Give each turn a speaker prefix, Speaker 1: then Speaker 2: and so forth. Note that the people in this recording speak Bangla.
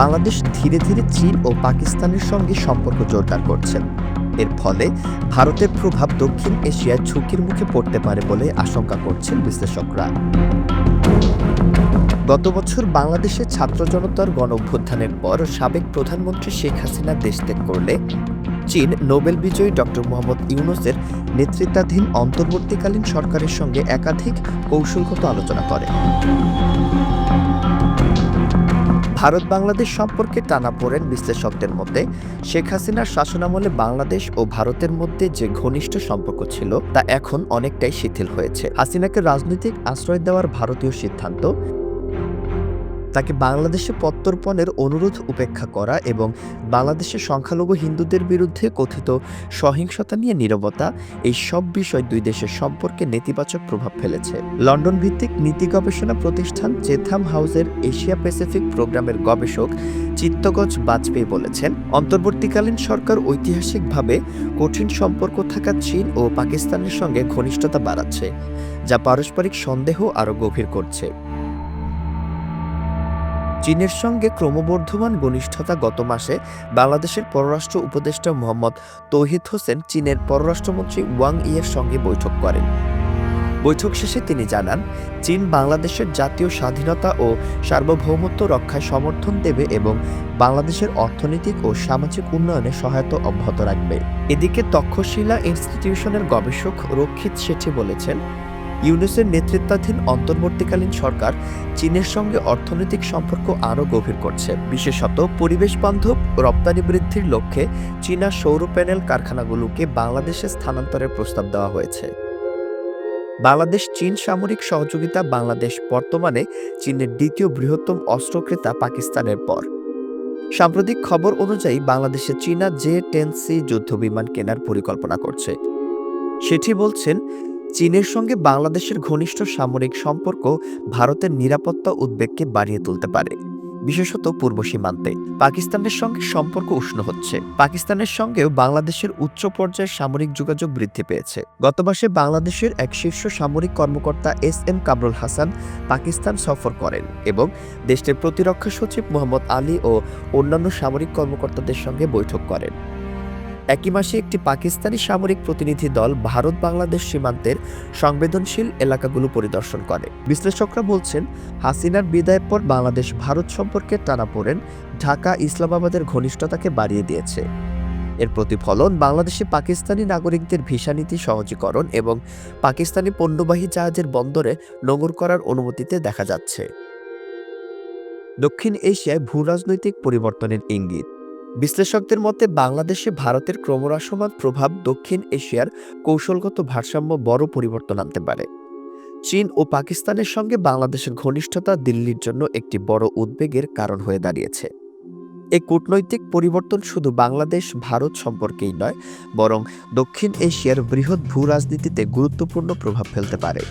Speaker 1: বাংলাদেশ ধীরে ধীরে চীন ও পাকিস্তানের সঙ্গে সম্পর্ক জোরদার করছে। এর ফলে ভারতের প্রভাব দক্ষিণ এশিয়ায় ঝুঁকির মুখে পড়তে পারে বলে আশঙ্কা করছেন বিশ্লেষকরা। গত বছর বাংলাদেশের ছাত্র জনতার গণ অভ্যুত্থানের পর সাবেক প্রধানমন্ত্রী শেখ হাসিনা দেশ ত্যাগ করলে চীন নোবেল বিজয়ী ডক্টর মোহাম্মদ ইউনুসের নেতৃত্বাধীন অন্তর্বর্তীকালীন সরকারের সঙ্গে একাধিক কৌশলগত আলোচনা করে। ভারত বাংলাদেশ সম্পর্কে টানা পড়েন বিশ্লেষকদের মতে, শেখ হাসিনার শাসনামলে বাংলাদেশ ও ভারতের মধ্যে যে ঘনিষ্ঠ সম্পর্ক ছিল, তা এখন অনেকটাই শিথিল হয়েছে। হাসিনাকে রাজনৈতিক আশ্রয় দেওয়ার ভারতীয় সিদ্ধান্ত তাকে বাংলাদেশে প্রত্যর্পণের অনুরোধ উপেক্ষা করা এবং বাংলাদেশের সংখ্যালঘু হিন্দুদের বিরুদ্ধে কথিত সহিংসতা নিয়ে নীরবতা, এই সব বিষয় দুই দেশের সম্পর্কে নেতিবাচক প্রভাব ফেলেছে। লন্ডন ভিত্তিক নীতি গবেষণা প্রতিষ্ঠান চেথাম হাউসের এশিয়া প্যাসিফিক প্রোগ্রামের গবেষক চিত্তগজ বাজপেয়ী বলেছেন, অন্তর্বর্তীকালীন সরকার ঐতিহাসিকভাবে কঠিন সম্পর্ক থাকা চীন ও পাকিস্তানের সঙ্গে ঘনিষ্ঠতা বাড়াচ্ছে, যা পারস্পরিক সন্দেহ আরও গভীর করছে। চীনের সঙ্গে ক্রমবর্ধমান ঘনিষ্ঠতা গত মাসে বাংলাদেশের পররাষ্ট্র উপদেষ্টা মোহাম্মদ তৌহিদ হোসেন চীনের পররাষ্ট্রমন্ত্রী ওয়াং ইয়ের সঙ্গে বৈঠক করেন। বৈঠক শেষে তিনি জানান, চীন বাংলাদেশের জাতীয় স্বাধীনতা ও সার্বভৌমত্ব রক্ষায় সমর্থন দেবে এবং বাংলাদেশের অর্থনৈতিক ও সামাজিক উন্নয়নে সহায়তা অব্যাহত রাখবে। এদিকে তক্ষশিলা ইনস্টিটিউশনের গবেষক রক্ষিত শেঠি বলেছেন ইউনেসের নেতৃত্বাধীন অন্তর্বর্তীকালীন সরকার চীনের সঙ্গে অর্থনৈতিক সম্পর্ক আরও গভীর করছে। বিশেষত পরিবেশ বান্ধব রপ্তানি বৃদ্ধির লক্ষ্যে চীনা সৌর প্যানেল কারখানাগুলোকে বাংলাদেশে স্থানান্তরের প্রস্তাব দেওয়া হয়েছে। বাংলাদেশ চীন সামরিক সহযোগিতা বাংলাদেশ বর্তমানে চীনের দ্বিতীয় বৃহত্তম অস্ত্র ক্রেতা পাকিস্তানের পর। সাম্প্রতিক খবর অনুযায়ী বাংলাদেশে চীনা জে টেন সি যুদ্ধবিমান কেনার পরিকল্পনা করছে। সেটি বলছেন চীনের সঙ্গে বাংলাদেশের ঘনিষ্ঠ সামরিক সম্পর্ক ভারতের নিরাপত্তা উদ্বেগকে বাড়িয়ে তুলতে পারে, বিশেষত পূর্ব সীমান্তে। পাকিস্তানের সঙ্গে সম্পর্ক উষ্ণ হচ্ছে। পাকিস্তানের সঙ্গেও বাংলাদেশের উচ্চ পর্যায়ের সামরিক যোগাযোগ বৃদ্ধি পেয়েছে। গত মাসে বাংলাদেশের এক শীর্ষ সামরিক কর্মকর্তা এস এম কামরুল হাসান পাকিস্তান সফর করেন এবং দেশটির প্রতিরক্ষা সচিব মোহাম্মদ আলী ও অন্যান্য সামরিক কর্মকর্তাদের সঙ্গে বৈঠক করেন। একই মাসে একটি পাকিস্তানি সামরিক প্রতিনিধি দল ভারত বাংলাদেশ সীমান্তের সংবেদনশীল এলাকাগুলো পরিদর্শন করে। বিশ্লেষকরা বলছেন, হাসিনার বিদায়ের পর বাংলাদেশ ভারত সম্পর্কে টানা পড়েন, ঢাকা ইসলামাবাদের ঘনিষ্ঠতাকে বাড়িয়ে দিয়েছে। এর প্রতিফলন বাংলাদেশে পাকিস্তানি নাগরিকদের ভিসা নীতি সহজীকরণ এবং পাকিস্তানি পণ্যবাহী জাহাজের বন্দরে নোঙর করার অনুমতিতে দেখা যাচ্ছে। দক্ষিণ এশিয়ায় ভূ রাজনৈতিক পরিবর্তনের ইঙ্গিত। বিশ্লেষকদের মতে, বাংলাদেশে ভারতের ক্রমহ্রাসমান প্রভাব দক্ষিণ এশিয়ার কৌশলগত ভারসাম্য বড় পরিবর্তন আনতে পারে। চীন ও পাকিস্তানের সঙ্গে বাংলাদেশের ঘনিষ্ঠতা দিল্লির জন্য একটি বড় উদ্বেগের কারণ হয়ে দাঁড়িয়েছে। এই কূটনৈতিক পরিবর্তন শুধু বাংলাদেশ, ভারত সম্পর্কেই নয়, বরং দক্ষিণ এশিয়ার বৃহৎ ভূ রাজনীতিতে গুরুত্বপূর্ণ প্রভাব ফেলতে পারে।